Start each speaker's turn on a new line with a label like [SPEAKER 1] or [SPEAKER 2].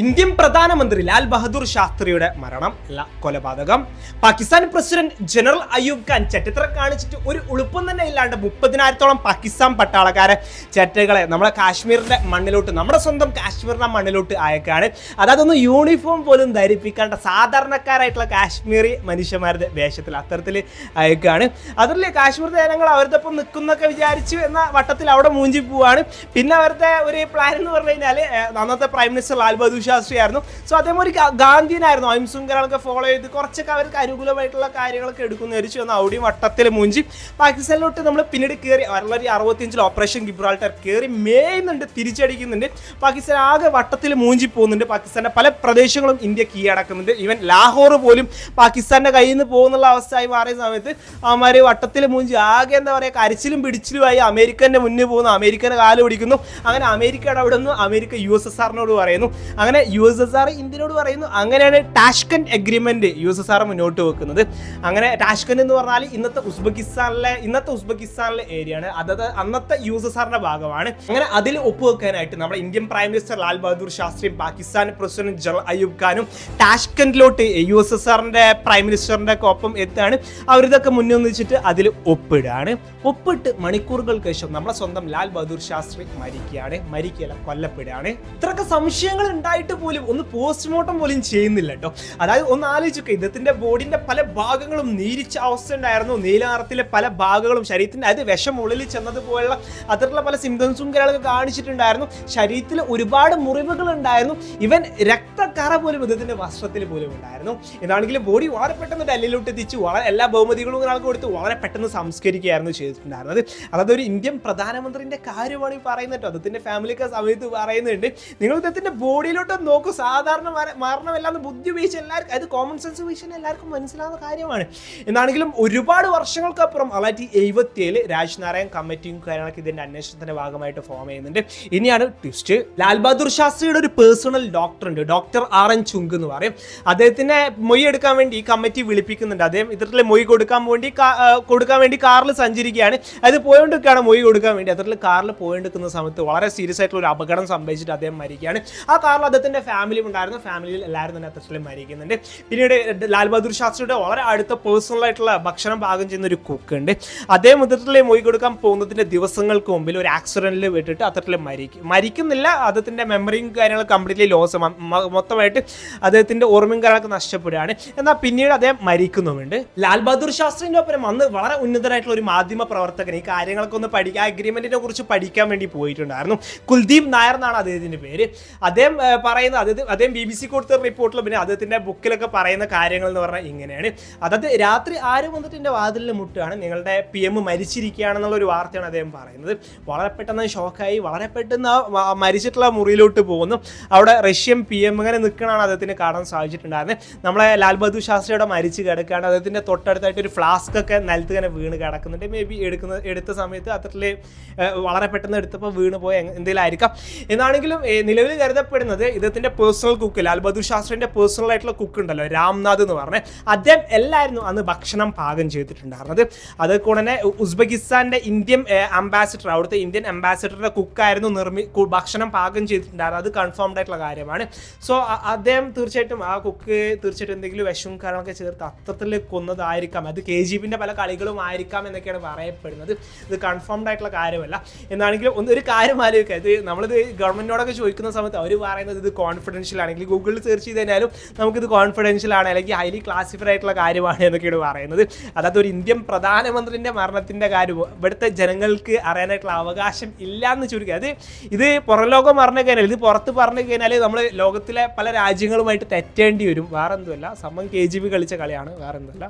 [SPEAKER 1] Indian പ്രധാനമന്ത്രി ലാൽ ബഹദൂർ ശാസ്ത്രിയുടെ മരണം അല്ല കൊലപാതകം. പാകിസ്ഥാൻ പ്രസിഡന്റ് ജനറൽ അയ്യൂബ് ഖാൻ ചരിത്രം കാണിച്ചിട്ട് ഒരു ഉളുപ്പം തന്നെ ഇല്ലാണ്ട് മുപ്പതിനായിരത്തോളം പാകിസ്ഥാൻ പട്ടാളക്കാരെ ചറ്റകളെ നമ്മുടെ കാശ്മീരിന്റെ മണ്ണിലോട്ട് നമ്മുടെ സ്വന്തം കാശ്മീരിന്റെ മണ്ണിലോട്ട് അയക്കാണ് അതായത് യൂണിഫോം പോലും ധരിപ്പിക്കേണ്ട സാധാരണക്കാരായിട്ടുള്ള കാശ്മീരി മനുഷ്യന്മാരുടെ വേഷത്തിൽ അത്തരത്തിൽ അയക്കുകയാണ്. അതല്ലേ കാശ്മീർ ജനങ്ങൾ അവരുടെ ഒപ്പം നിൽക്കുന്നൊക്കെ വിചാരിച്ചു എന്ന വട്ടത്തിൽ അവിടെ മൂഞ്ചി പോവാണ്. പിന്നെ അവരുടെ ഒരു പ്ലാൻ എന്ന് പറഞ്ഞു കഴിഞ്ഞാൽ അന്നത്തെ പ്രൈം മിനിസ്റ്റർ ലാൽ ബഹദൂർ ശാസ്ത്രി ആയിരുന്നു സോ അദ്ദേഹം ഒരു ഗാന്ധിയനായിരുന്നു. അഹിംസുങ്കരങ്ങളൊക്കെ ഫോളോ ചെയ്ത് കുറച്ചൊക്കെ അവർക്ക് അനുകൂലമായിട്ടുള്ള കാര്യങ്ങളൊക്കെ എടുക്കുന്ന. ധരിച്ചു വന്ന് അവിടെയും വട്ടത്തിൽ മൂഞ്ചി. പാകിസ്ഥാനിലോട്ട് നമ്മൾ പിന്നീട് കയറി വളരെ അറുപത്തിയഞ്ചിൽ ഓപ്പറേഷൻ ഗിബ്രാൾട്ടർ കയറി മേയുന്നുണ്ട് തിരിച്ചടിക്കുന്നുണ്ട്. പാകിസ്ഥാൻ ആകെ വട്ടത്തിൽ മൂഞ്ചി പോകുന്നുണ്ട്. പാകിസ്ഥാന്റെ പല പ്രദേശങ്ങളും ഇന്ത്യ കീഴടക്കുന്നുണ്ട്. ഈവൻ ലാഹോർ പോലും പാകിസ്ഥാന്റെ കയ്യിൽ നിന്ന് പോകുന്നുള്ള അവസ്ഥയായി മാറിയ സമയത്ത് അവന്മാർ വട്ടത്തിൽ മൂഞ്ചി ആകെ എന്താ പറയുക കരച്ചിലും പിടിച്ചിലുമായി അമേരിക്കന്റെ മുന്നിൽ പോകുന്നു. അമേരിക്കനെ കാൽ പിടിക്കുന്നു. അങ്ങനെ അമേരിക്കയുടെ അവിടെ നിന്ന് അമേരിക്ക യു എസ് എസ് ആറിനോട് പറയുന്നു. അങ്ങനെ യു എസ് എസ് ആർ ഇന്ത്യനോട് പറയുന്നു അങ്ങനെയാണ് Tashkent agreement U S S R മുന്നോട്ട് വെക്കുന്നത്. അങ്ങനെ ടാഷ്കൻ എന്ന് പറഞ്ഞാൽ ഇന്നത്തെ ഉസ്ബെക്കിസ്ഥാനിലെ ഇന്നത്തെ ഉസ്ബെക്കിസ്ഥാനിലെ ഏരിയ ആണ്. അതായത് അന്നത്തെ യു എസ് എസ് ആറിന്റെ ഭാഗമാണ്. അങ്ങനെ അതിൽ ഒപ്പുവെക്കാനായിട്ട് നമ്മുടെ Indian prime minister Lal Bahadur ശാസ്ത്രിയും Pakistan president general Ayub ഖാനും ടാഷ്കൻഡിലോട്ട് യു എസ് എസ് ആറിന്റെ പ്രൈം മിനിസ്റ്ററിന്റെ ഒപ്പം എത്താണ് അവരിതൊക്കെ മുന്നൊന്നിച്ചിട്ട് അതിൽ ഒപ്പിടുകയാണ്. ഒപ്പിട്ട് മണിക്കൂറുകൾക്ക് ശേഷം നമ്മുടെ സ്വന്തം ലാൽ ബഹദൂർ ശാസ്ത്രി മരിക്കുകയാണ്. മരിക്കുകയല്ല കൊല്ലപ്പെടുകയാണ്. ഇത്രയൊക്കെ സംശയങ്ങൾ ഉണ്ടായിട്ട് പോലും ഒന്ന് പോസ്റ്റ്മോർട്ടം പോലും ചെയ്യുന്നില്ല കേട്ടോ അതായത് ഒന്ന് ആലോചിക്കുക ഇദ്ദേഹത്തിന്റെ ബോഡിന്റെ പല ഭാഗങ്ങളും നീരിച്ച അവസ്ഥ ഉണ്ടായിരുന്നു. നീലനിറത്തിലെ പല ഭാഗങ്ങളും ശരീരത്തിന്റെ അത് വിഷം ഉള്ളിൽ ചെന്നതുപോലുള്ള അത്തരത്തിലുള്ള പല സിംറ്റംസും കാര്യങ്ങളൊക്കെ കാണിച്ചിട്ടുണ്ടായിരുന്നു. ശരീരത്തിൽ ഒരുപാട് മുറിവുകൾ ഉണ്ടായിരുന്നു. ഇവൻ രക്തക്കറ പോലും ഇദ്ദേഹത്തിന്റെ വസ്ത്രത്തിൽ പോലും ഉണ്ടായിരുന്നു. എന്നാണെങ്കിലും ബോഡി വളരെ പെട്ടെന്ന് ഡൽഹിയിലോട്ട് എത്തിച്ചു. വളരെ എല്ലാ ബഹുമതികളും ഒരാൾക്ക് കൊടുത്ത്. വളരെ പെട്ടെന്ന് സംസ്കരിക്കുകയായിരുന്നു ചെയ്തിട്ടുണ്ടായിരുന്നത്. അതായത് ഒരു ഇന്ത്യൻ പ്രധാനമന്ത്രിന്റെ കാര്യമാണ് ഈ പറയുന്നത് അദ്ദേഹത്തിന്റെ ഫാമിലിക്ക് സമയത്ത് പറയുന്നുണ്ട്. നിങ്ങൾ ഇദ്ദേഹത്തിന്റെ ബോഡിയിലോട്ട് നോക്കൂ. സാധാരണ മര- മരണമല്ലാന്ന് ബുദ്ധി ഉപയോഗിച്ച് എല്ലാവർക്കും അത് കോമൺ സെൻസ് ഉപയോഗിച്ച് എല്ലാവർക്കും മനസ്സിലാവുന്ന കാര്യമാണ്. എന്നാണെങ്കിലും ഒരുപാട് വർഷങ്ങൾക്കപ്പുറം തൊള്ളായിരത്തി എഴുപത്തി ഏഴ് രാജ്നാരായൺ കമ്മിറ്റിയും കാര്യങ്ങളൊക്കെ ഇതിന്റെ അന്വേഷണത്തിന്റെ ഭാഗമായിട്ട് ഫോം ചെയ്യുന്നുണ്ട്. ഇനിയാണ് ട്വിസ്റ്റ് ലാൽ ബഹദൂർ ശാസ്ത്രിയുടെ ഒരു പേഴ്സണൽ ഡോക്ടർ ഉണ്ട്. ഡോക്ടർ ആർ എൻ ചുങ്ക് എന്ന് പറയും. അദ്ദേഹത്തിനെ മൊയ് എടുക്കാൻ വേണ്ടി ഈ കമ്മിറ്റി വിളിപ്പിക്കുന്നുണ്ട്. അദ്ദേഹം ഇത്തരത്തിലെ മൊയ് കൊടുക്കാൻ വേണ്ടി കൊടുക്കാൻ വേണ്ടി കാറിൽ സഞ്ചരിക്കുകയാണ്. അത് പോയോണ്ടിരിക്കുകയാണ് മൊയ് കൊടുക്കാൻ വേണ്ടി. അത്തരത്തിൽ കാറിൽ പോയോണ്ടിരിക്കുന്ന സമയത്ത് വളരെ സീരിയസ് ആയിട്ടുള്ള ഒരു അപകടം സംഭവിച്ചിട്ട് അദ്ദേഹം മരിക്കുകയാണ്. ആ കാറിൽ അദ്ദേഹത്തിന്റെ ഫാമിലിയും ഉണ്ടായിരുന്നു. ഫാമിലിയിൽ എല്ലാവരും തന്നെ അത്തരത്തിൽ മരിക്കുന്നുണ്ട്. പിന്നീട് ലാൽ ബഹദൂർ ശാസ്ത്രിയുടെ വളരെ അടുത്ത പേഴ്സണൽ ആയിട്ടുള്ള ഭക്ഷണം പാകം ചെയ്യുന്ന ഒരു കുക്ക് ഉണ്ട് അദ്ദേഹം ഇത്തരത്തിലെ മൊയ് കൊടുക്കാൻ പോകുന്നതിന്റെ ദിവസങ്ങൾക്ക് മുമ്പിൽ ഒരു ആക്സിഡന്റിൽ വിട്ടിട്ട് അത്തരത്തിൽ മരിക്കും. മരിക്കുന്നില്ല. അദ്ദേഹത്തിന്റെ മെമ്മറിയും കാര്യങ്ങളും കംപ്ലീറ്റ്ലി ലോസ് മൊത്തമായിട്ട് അദ്ദേഹത്തിന്റെ ഓർമ്മയും കാര്യങ്ങളൊക്കെ നഷ്ടപ്പെടുകയാണ്. എന്നാൽ പിന്നീട് അദ്ദേഹം മരിക്കുന്നുമുണ്ട്. ലാൽ ബഹദൂർ ശാസ്ത്രിന്റെ ഒപ്പം അന്ന് വളരെ ഉന്നതരായിട്ടുള്ള ഒരു മാധ്യമ പ്രവർത്തകൻ ഈ കാര്യങ്ങളൊക്കെ ഒന്ന് പഠിക്കുക അഗ്രിമെന്റിനെ കുറിച്ച് പഠിക്കാൻ വേണ്ടി പോയിട്ടുണ്ടായിരുന്നു. കുൽദീപ് നായർ എന്നാണ് അദ്ദേഹത്തിന്റെ പേര്. അദ്ദേഹം ആ, പറയുന്ന അദ്ദേഹം അദ്ദേഹം ബി ബി സി കൊടുത്ത റിപ്പോർട്ടിൽ പിന്നെ അദ്ദേഹത്തിന്റെ ബുക്കിലൊക്കെ പറയുന്ന കാര്യങ്ങൾ എന്ന് പറഞ്ഞാൽ ഇങ്ങനെയാണ്. അതായത് രാത്രി ആരും വന്നിട്ട് എന്റെ വാതിലിൽ മുട്ടുകയാണ്. നിങ്ങളുടെ പി എം മരിച്ചിരിക്കുകയാണെന്നുള്ള ഒരു വാർത്തയാണ് അദ്ദേഹം പറയുന്നത്. വളരെ പെട്ടെന്ന് ഷോക്കായി വളരെ പെട്ടെന്ന് ആ മരിച്ചിട്ടുള്ള മുറിയിലോട്ട് പോകുന്നു. അവിടെ റഷ്യൻ പി എം ഇങ്ങനെ നിൽക്കണമാണ് അദ്ദേഹത്തിന് കാണാൻ സാധിച്ചിട്ടുണ്ടായിരുന്നത്. നമ്മളെ ലാൽ ബഹദൂർ ശാസ്ത്രിയുടെ മരിച്ച് കിടക്കുകയാണ്. അദ്ദേഹത്തിന്റെ തൊട്ടടുത്തായിട്ട് ഒരു ഫ്ലാസ്ക് ഒക്കെ നിലത്ത് ഇങ്ങനെ വീണ് കിടക്കുന്നുണ്ട്. മേ ബി എടുക്കുന്ന എടുത്ത സമയത്ത് അത്രയിൽ വളരെ പെട്ടെന്ന് എടുത്തപ്പോൾ വീണ് പോയ എന്തെങ്കിലും ആയിരിക്കാം. എന്നാണെങ്കിലും നിലവിൽ കരുതപ്പെടുന്നത് ഇദ്ദേഹത്തിന്റെ പേഴ്സണൽ കുക്ക് ലാൽ ബഹദൂർ ശാസ്ത്രീന്റെ പേഴ്സണൽ ആയിട്ടുള്ള കുക്ക് ഉണ്ടല്ലോ രാംനാഥ് എന്ന് പറഞ്ഞ. അദ്ദേഹം എല്ലായിരുന്നു അന്ന് ഭക്ഷണം പാകം ചെയ്തിട്ടുണ്ടായിരുന്നത്. അത് കൂടെ ഉസ്ബെക്കിസ്ഥാന്റെ ഇന്ത്യൻ അംബാസിഡർ അവിടുത്തെ ഇന്ത്യൻ അംബാസിഡറുടെ കുക്കായിരുന്നു നിർമ്മി ഭക്ഷണം പാകം ചെയ്തിട്ടുണ്ടായിരുന്നത്. അത് കൺഫേംഡ് ആയിട്ടുള്ള കാര്യമാണ്. സോ അദ്ദേഹം തീർച്ചയായിട്ടും ആ കുക്ക് തീർച്ചയായിട്ടും എന്തെങ്കിലും വിഷവും കാര്യങ്ങളൊക്കെ ചേർത്ത് അത്തരത്തിൽ കൊന്നതായിരിക്കാം. അത് കെ ജി ബിന്റെ പല കളികളും ആയിരിക്കാം എന്നൊക്കെയാണ് പറയപ്പെടുന്നത്. ഇത് കൺഫേംഡ് ആയിട്ടുള്ള കാര്യമല്ല. എന്നാണെങ്കിലും ഒന്ന് ഒരു കാര്യം ആലോചിക്കുക ഇത് നമ്മളിത് ഗവൺമെന്റിനോടൊക്കെ ചോദിക്കുന്ന സമയത്ത് അവർ പറയുന്നത് ഇത് കോൺഫിഡൻഷ്യൽ ആണെങ്കിൽ ഗൂഗിളിൽ സെർച്ച് ചെയ്ത് കഴിഞ്ഞാലും നമുക്കിത് കോൺഫിഡൻഷ്യൽ ആണ് അല്ലെങ്കിൽ ഹൈലി ക്ലാസിഫൈഡ് ആയിട്ടുള്ള കാര്യമാണ് എന്നൊക്കെയാണ് പറയുന്നത്. അതായത് ഒരു ഇന്ത്യൻ പ്രധാനമന്ത്രിന്റെ മരണത്തിന്റെ കാര്യം ഇവിടുത്തെ ജനങ്ങൾക്ക് അറിയാനായിട്ടുള്ള അവകാശം ഇല്ല എന്ന് ചുരുക്കി. അത് ഇത് പുറം ലോകം പറഞ്ഞു കഴിഞ്ഞാൽ ഇത് പുറത്ത് പറഞ്ഞു കഴിഞ്ഞാൽ നമ്മൾ ലോകത്തിലെ പല രാജ്യങ്ങളുമായിട്ട് തെറ്റേണ്ടി വരും. വേറെ എന്തുമല്ല സമം കെ ജി ബി കളിച്ച കളിയാണ് വേറെ എന്തുമല്ല